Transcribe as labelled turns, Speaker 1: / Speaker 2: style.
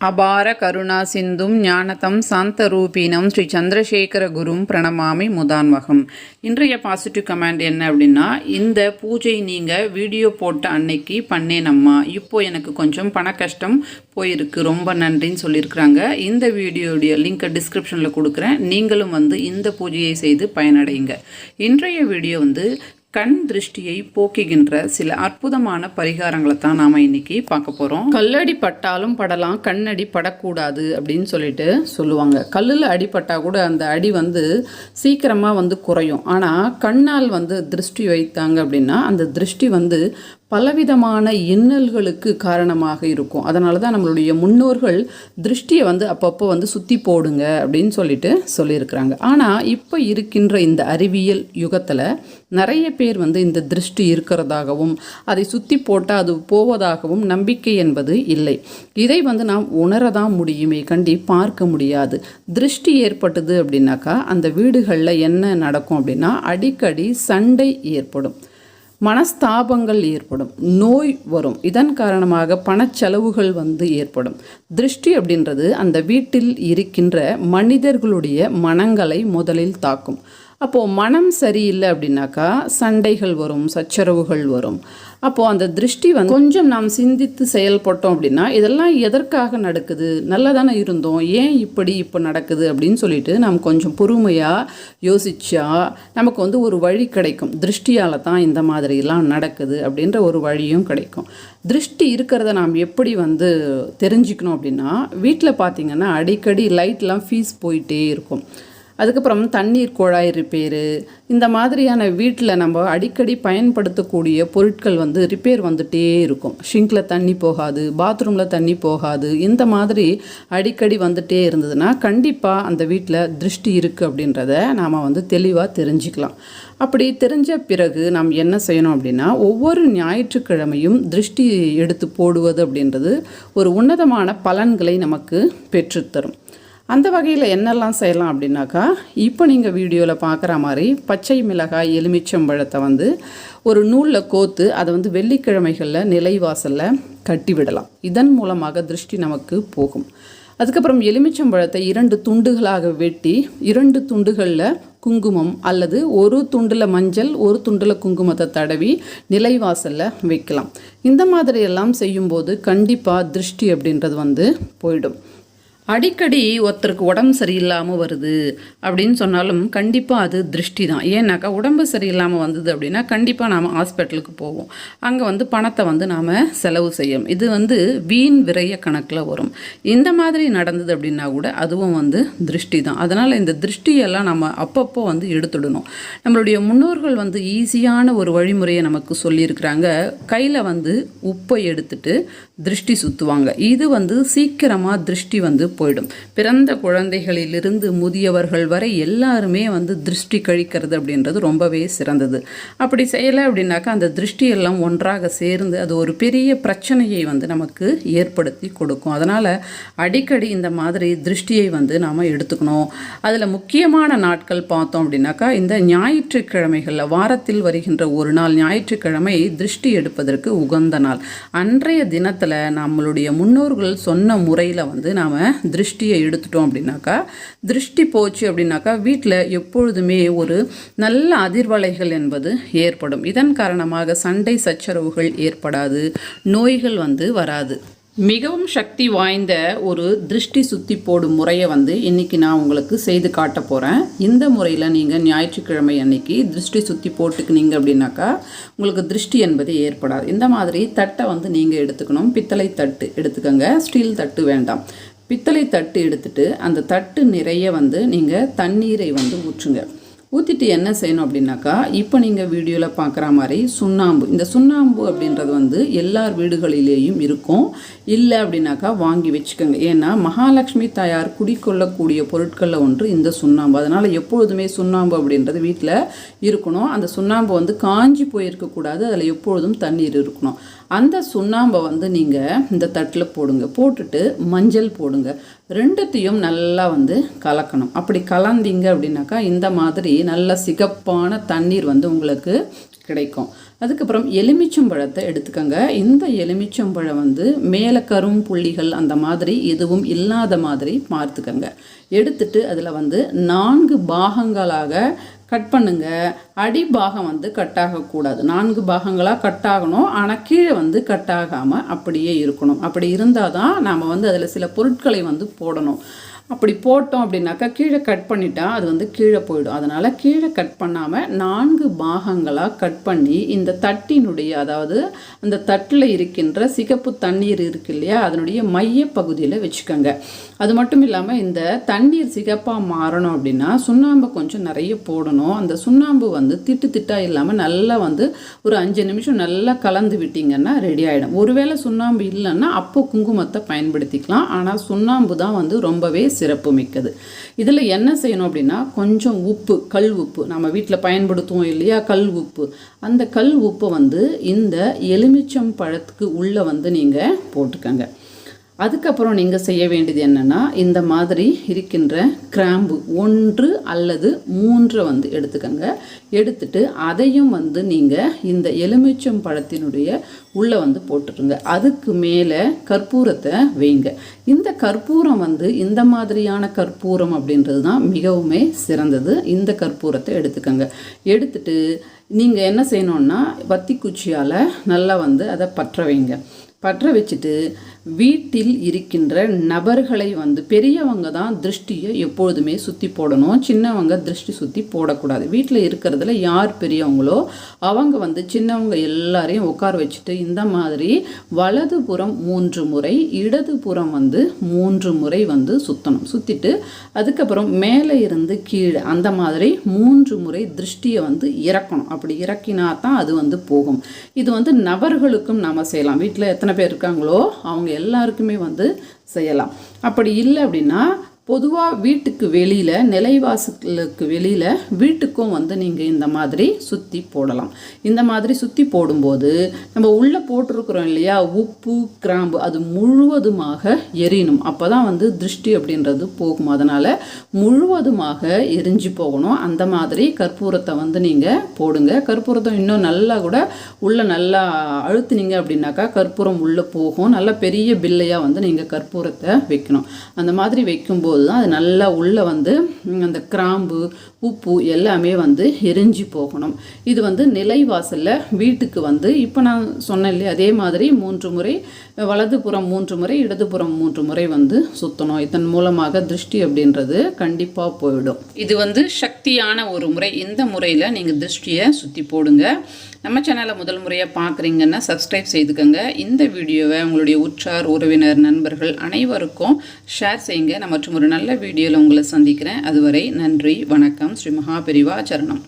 Speaker 1: அபார கருணா சிந்தும் ஞானதம் சாந்தரூபீனம் ஸ்ரீ சந்திரசேகர குரும் பிரணமாமி முதான்வகம் இன்றைய பாசிட்டிவ் கமாண்ட் என்ன அப்படின்னா இந்த பூஜை நீங்கள் வீடியோ போட்ட அன்னைக்கு பண்ணேனம்மா. இப்போ எனக்கு கொஞ்சம் பண கஷ்டம் போயிருக்கு. ரொம்ப நன்றின்னு சொல்லியிருக்கிறாங்க. இந்த வீடியோடைய லிங்க்கை டிஸ்கிரிப்ஷனில் கொடுக்குறேன். நீங்களும் வந்து இந்த பூஜையை செய்து பயனடைங்க இன்றைய வீடியோ வந்து கண் திருஷ்டியை போக்குகின்ற சில அற்புதமான பரிகாரங்களை தான் நாம் இன்னைக்கு பார்க்க போகிறோம் கல்லடி பட்டாலும் படலாம் கண்ணடி படக்கூடாது அப்படின்னு சொல்லிட்டு சொல்லுவாங்க. கல்லில் அடிப்பட்டால் கூட அந்த அடி வந்து சீக்கிரமாக வந்து குறையும். ஆனால் கண்ணால் வந்து திருஷ்டி வைத்தாங்க அப்படின்னா அந்த திருஷ்டி வந்து பலவிதமான இன்னல்களுக்கு காரணமாக இருக்கும். அதனால தான் நம்மளுடைய முன்னோர்கள் திருஷ்டியை வந்து அப்பப்போ வந்து சுற்றி போடுங்க அப்படின்னு சொல்லிட்டு சொல்லியிருக்கிறாங்க. ஆனால் இப்போ இருக்கின்ற இந்த அறிவியல் யுகத்தில் நிறைய பேர் வந்து இந்த திருஷ்டி இருக்கிறதாகவும் அதை சுற்றி போட்டால் அது போவதாகவும் நம்பிக்கை என்பது இல்லை. இதை வந்து நாம் உணரதான் முடியுமே கண்டி பார்க்க முடியாது. திருஷ்டி ஏற்பட்டது அப்படின்னாக்கா அந்த வீடுகளில் என்ன நடக்கும் அப்படின்னா அடிக்கடி சண்டை ஏற்படும். மனஸ்தாபங்கள் ஏற்படும் நோய் வரும். இதன் காரணமாக பணச்செலவுகள் வந்து ஏற்படும். திருஷ்டி அப்படின்றது அந்த வீட்டில் இருக்கின்ற மனிதர்களுடைய மனங்களை முதலில் தாக்கும். அப்போது மனம் சரியில்லை அப்படின்னாக்கா சண்டைகள் வரும் சச்சரவுகள் வரும். அப்போது அந்த திருஷ்டி வந்து கொஞ்சம் நாம் சிந்தித்து செயல்பட்டோம் அப்படின்னா இதெல்லாம் எதற்காக நடக்குது? நல்லா தானே இருந்தோம். ஏன் இப்படி இப்போ நடக்குது அப்படின்னு சொல்லிட்டு நாம் கொஞ்சம் பொறுமையாக யோசிச்சா நமக்கு வந்து ஒரு வழி கிடைக்கும். திருஷ்டியால் தான் இந்த மாதிரிலாம் நடக்குது அப்படின்ற ஒரு வழியும் கிடைக்கும். திருஷ்டி இருக்கிறத நாம் எப்படி வந்து தெரிஞ்சுக்கணும் அப்படின்னா வீட்டில் பார்த்திங்கன்னா அடிக்கடி லைட்லாம் ஃபீஸ் போயிட்டே இருக்கும். அதுக்கப்புறம் தண்ணீர் குழாய் ரிப்பேரு. இந்த மாதிரியான வீட்டில் நம்ம அடிக்கடி பயன்படுத்தக்கூடிய பொருட்கள் வந்து ரிப்பேர் வந்துட்டே இருக்கும். ஷிங்கில் தண்ணி போகாது பாத்ரூமில் தண்ணி போகாது இந்த மாதிரி அடிக்கடி வந்துட்டே இருந்ததுன்னா கண்டிப்பாக அந்த வீட்டில் திருஷ்டி இருக்குது அப்படின்றத நாம் வந்து தெளிவாக தெரிஞ்சுக்கலாம். அப்படி தெரிஞ்ச பிறகு நாம் என்ன செய்யணும் அப்படின்னா ஒவ்வொரு ஞாயிற்றுக்கிழமையும் திருஷ்டி எடுத்து போடுவது அப்படின்றது ஒரு உன்னதமான பலன்களை நமக்கு பெற்றுத்தரும். அந்த வகையில் என்னெல்லாம் செய்யலாம் அப்படின்னாக்கா இப்போ நீங்கள் வீடியோவில் பார்க்குற மாதிரி பச்சை மிளகாய் எலுமிச்சம்பழத்தை வந்து ஒரு நூலில் கோத்து அதை வந்து வெள்ளிக்கிழமைகளில் நிலைவாசலில் கட்டி விடலாம். இதன் மூலமாக திருஷ்டி நமக்கு போகும். அதுக்கப்புறம் எலுமிச்சம்பழத்தை இரண்டு துண்டுகளாக வெட்டி இரண்டு துண்டுகளில் குங்குமம் அல்லது ஒரு துண்டில் மஞ்சள் ஒரு துண்டில் குங்குமத்தை தடவி நிலைவாசலில் வைக்கலாம். இந்த மாதிரியெல்லாம் செய்யும்போது கண்டிப்பாக திருஷ்டி அப்படின்றது வந்து போயிடும். அடிக்கடி ஒருத்தருக்கு உடம்பு சரியில்லாமல் வருது அப்படின்னு சொன்னாலும் கண்டிப்பாக அது திருஷ்டி தான் ஏன்னாக்கா உடம்பு சரியில்லாமல் வந்தது அப்படின்னா கண்டிப்பாக நாம் ஹாஸ்பிட்டலுக்கு போவோம். அங்கே வந்து பணத்தை வந்து நாம் செலவு செய்யும் இது வந்து வீண் விரைய கணக்கில் வரும். இந்த மாதிரி நடந்தது அப்படின்னா கூட அதுவும் வந்து திருஷ்டி தான் அதனால் இந்த திருஷ்டியெல்லாம் நம்ம அப்பப்போ வந்து எடுத்துடணும். நம்மளுடைய முன்னோர்கள் வந்து ஈஸியான ஒரு வழிமுறையை நமக்கு சொல்லியிருக்கிறாங்க. கையில் வந்து உப்பை எடுத்துட்டு திருஷ்டி சுற்றுவாங்க இது வந்து சீக்கிரமாக திருஷ்டி வந்து போயிடும். பிறந்த குழந்தைகளிலிருந்து முதியவர்கள் வரை எல்லாருமே வந்து திருஷ்டி கழிக்கிறது அப்படின்றது ரொம்பவே சிறந்தது. அப்படி செய்யலை அப்படின்னாக்கா அந்த திருஷ்டி எல்லாம் ஒன்றாக சேர்ந்து அது ஒரு பெரிய பிரச்சனையை வந்து நமக்கு ஏற்படுத்தி கொடுக்கும். அதனால் அடிக்கடி இந்த மாதிரி திருஷ்டியை வந்து நாம் எடுத்துக்கணும். அதில் முக்கியமான நாட்கள் பார்த்தோம் அப்படின்னாக்கா இந்த ஞாயிற்றுக்கிழமைகளில் வாரத்தில் வருகின்ற ஒரு நாள் ஞாயிற்றுக்கிழமை திருஷ்டி எடுப்பதற்கு உகந்த நாள். அன்றைய தினத்தில் நம்மளுடைய முன்னோர்கள் சொன்ன முறையில் வந்து நாம் திருஷ்டியை எடுத்துட்டோம் அப்படின்னாக்கா திருஷ்டி போச்சு அப்படின்னாக்கா வீட்டில் எப்பொழுதுமே ஒரு நல்ல அதிர்வலைகள் என்பது ஏற்படும். இதன் காரணமாக சண்டை சச்சரவுகள் ஏற்படாது நோய்கள் வந்து வராது. மிகவும் சக்தி வாய்ந்த ஒரு திருஷ்டி சுத்தி போடும் முறையை வந்து இன்றைக்கி நான் உங்களுக்கு செய்து காட்ட போகிறேன் இந்த முறையில் நீங்கள் ஞாயிற்றுக்கிழமை அன்னைக்கு திருஷ்டி சுற்றி போட்டுக்கினீங்க அப்படின்னாக்கா உங்களுக்கு திருஷ்டி என்பது ஏற்படாது. இந்த மாதிரி தட்டை வந்து நீங்கள் எடுத்துக்கணும். பித்தளை தட்டு எடுத்துக்கோங்க. ஸ்டீல் தட்டு வேண்டாம். பித்தளை தட்டு எடுத்துட்டு அந்த தட்டு நிறைய வந்து நீங்கள் தண்ணீரை வந்து ஊற்றுங்க. ஊற்றிட்டு என்ன செய்யணும் அப்படின்னாக்கா இப்போ நீங்கள் வீடியோவில் பார்க்குற மாதிரி சுண்ணாம்பு. இந்த சுண்ணாம்பு அப்படின்றது வந்து எல்லார் வீடுகளிலேயும் இருக்கும். இல்லை அப்படின்னாக்கா வாங்கி வச்சுக்கோங்க. ஏன்னா மகாலட்சுமி தாயார் குடிக்கொள்ளக்கூடிய பொருட்களில் ஒன்று இந்த சுண்ணாம்பு. அதனால் எப்பொழுதுமே சுண்ணாம்பு அப்படின்றது வீட்டில் இருக்கணும். அந்த சுண்ணாம்பு வந்து காஞ்சி போயிருக்கக்கூடாது. அதில் எப்பொழுதும் தண்ணீர் இருக்கணும். அந்த சுண்ணாம்பை வந்து நீங்கள் இந்த தட்டில் போடுங்க. போட்டுட்டு மஞ்சள் போடுங்க. ரெண்டுத்தையும் நல்லா வந்து கலக்கணும். அப்படி கலந்தீங்க அப்படின்னாக்கா இந்த மாதிரி நல்ல சிகப்பான தண்ணீர் வந்து உங்களுக்கு கிடைக்கும். அதுக்கப்புறம் எலுமிச்சம்பழத்தை எடுத்துக்கோங்க. இந்த எலுமிச்சம்பழம் வந்து மேலே கரும் புள்ளிகள் அந்த மாதிரி எதுவும் இல்லாத மாதிரி பார்த்துக்கோங்க. எடுத்துட்டு அதில் வந்து நான்கு பாகங்களாக கட் பண்ணுங்க. அடிபாகம் வந்து கட் ஆகக்கூடாது. நான்கு பாகங்களாக கட் ஆகணும். ஆனால் கீழே வந்து கட் ஆகாமல் அப்படியே இருக்கணும். அப்படி இருந்தால் தான் நாம் வந்து அதில் சில பொருட்களை வந்து போடணும். அப்படி போட்டோம் அப்படின்னாக்கா கீழே கட் பண்ணிட்டா அது வந்து கீழே போயிடும். அதனால் கீழே கட் பண்ணாமல் நான்கு பாகங்களாக கட் பண்ணி இந்த தட்டினுடைய அதாவது அந்த தட்டில் இருக்கின்ற சிகப்பு தண்ணீர் இருக்கு இல்லையா அதனுடைய மைய பகுதியில் வச்சுக்கோங்க. அது மட்டும் இல்லாமல் இந்த தண்ணீர் சிகப்பாக மாறணும் அப்படின்னா சுண்ணாம்பு கொஞ்சம் நிறைய போடணும். அந்த சுண்ணாம்பு வந்து திட்டு திட்டாக இல்லாமல் நல்லா வந்து ஒரு அஞ்சு நிமிஷம் நல்லா கலந்து விட்டிங்கன்னா ரெடி ஆகிடும் ஒருவேளை சுண்ணாம்பு இல்லைன்னா அப்போ குங்குமத்தை பயன்படுத்திக்கலாம். ஆனால் சுண்ணாம்பு தான் வந்து ரொம்பவே சிறப்பு மிக்கது இதில் என்ன செய்யணும் அப்படின்னா கொஞ்சம் உப்பு கல் உப்பு நம்ம வீட்டில் பயன்படுத்துவோம் இல்லையா கல் உப்பு. அந்த கல் உப்பை வந்து இந்த எலுமிச்சம் பழத்துக்கு உள்ளே வந்து நீங்கள் போட்டுக்கங்க. அதுக்கப்புறம் நீங்கள் செய்ய வேண்டியது என்னென்னா இந்த மாதிரி இருக்கின்ற கிராம்பு ஒன்று அல்லது மூன்று வந்து எடுத்துக்கோங்க. எடுத்துட்டு அதையும் வந்து நீங்கள் இந்த எலுமிச்சம் பழத்தினுடைய உள்ளே வந்து போட்டுருங்க அதுக்கு மேலே கற்பூரத்தை வைங்க. இந்த கற்பூரம் வந்து இந்த மாதிரியான கற்பூரம் அப்படின்றது தான் மிகவுமே சிறந்தது. இந்த கற்பூரத்தை எடுத்துக்கோங்க. எடுத்துட்டு நீங்கள் என்ன செய்யணுன்னா வத்தி குச்சியால் நல்லா வந்து அதை பற்ற வைங்க. பற்ற வச்சுட்டு வீட்டில் இருக்கின்ற நபர்களை வந்து பெரியவங்க தான் திருஷ்டியை எப்பொழுதுமே சுற்றி போடணும். சின்னவங்க திருஷ்டி சுற்றி போடக்கூடாது. வீட்டில் இருக்கிறதுல யார் பெரியவங்களோ அவங்க வந்து சின்னவங்க எல்லாரையும் உட்கார வச்சுட்டு இந்த மாதிரி வலதுபுறம் மூன்று முறை இடதுபுறம் வந்து மூன்று முறை வந்து சுற்றணும் சுற்றிட்டு அதுக்கப்புறம் மேலே இருந்து கீழே அந்த மாதிரி மூன்று முறை திருஷ்டியை வந்து இறக்கணும். அப்படி இறக்கினா தான் அது வந்து போகும். இது வந்து நபர்களுக்கும் நாம் செய்யலாம். வீட்டில் எத்தனை பேர் இருக்காங்களோ அவங்க எல்லாருக்குமே வந்து செய்யலாம். அப்படி இல்லை அப்படின்னா பொதுவாக வீட்டுக்கு வெளியில் நிலைவாசலுக்கு வெளியில் வீட்டுக்கும் வந்து நீங்கள் இந்த மாதிரி சுற்றி போடலாம். இந்த மாதிரி சுற்றி போடும்போது நம்ம உள்ளே போட்டிருக்கிறோம் இல்லையா? உப்பு கிராம்பு அது முழுவதுமாக எரியணும். அப்போ தான் வந்து திருஷ்டி அப்படின்றது போகும். அதனால் முழுவதுமாக எரிஞ்சு போகணும். அந்த மாதிரி கற்பூரத்தை வந்து நீங்கள் போடுங்க. கற்பூரத்தை இன்னும் நல்லா கூட உள்ளே நல்லா அழுத்துனீங்க அப்படின்னாக்கா கற்பூரம் உள்ளே போகும். நல்லா பெரிய பில்லையாக வந்து நீங்கள் கற்பூரத்தை வைக்கணும். அந்த மாதிரி வைக்கும்போது போது தான் அது நல்லா உள்ளே வந்து அந்த கிராம்பு உப்பு எல்லாமே வந்து எரிஞ்சு போகணும். இது வந்து நிலைவாசலில் வீட்டுக்கு வந்து இப்போ நான் சொன்னேன் இல்லையா அதே மாதிரி மூன்று முறை வலதுபுறம் மூன்று முறை இடதுபுறம் மூன்று முறை வந்து சுற்றணும் இதன் மூலமாக திருஷ்டி அப்படின்றது கண்டிப்பாக போயிடும். இது வந்து சக்தியான ஒரு முறை. இந்த முறையில் நீங்கள் திருஷ்டியை சுற்றி போடுங்க. நம்ம சேனலை முதல் முறையாக பார்க்குறீங்கன்னா சப்ஸ்கிரைப் செய்துக்கோங்க. இந்த வீடியோவை உங்களுடைய உற்றார் உறவினர் நண்பர்கள் அனைவருக்கும் ஷேர் செய்யுங்க. நான் மற்றும் ஒரு நல்ல வீடியோவில் உங்களை சந்திக்கிறேன். அதுவரை நன்றி வணக்கம். ஸ்ரீ மகாபெரிவா சரணம்.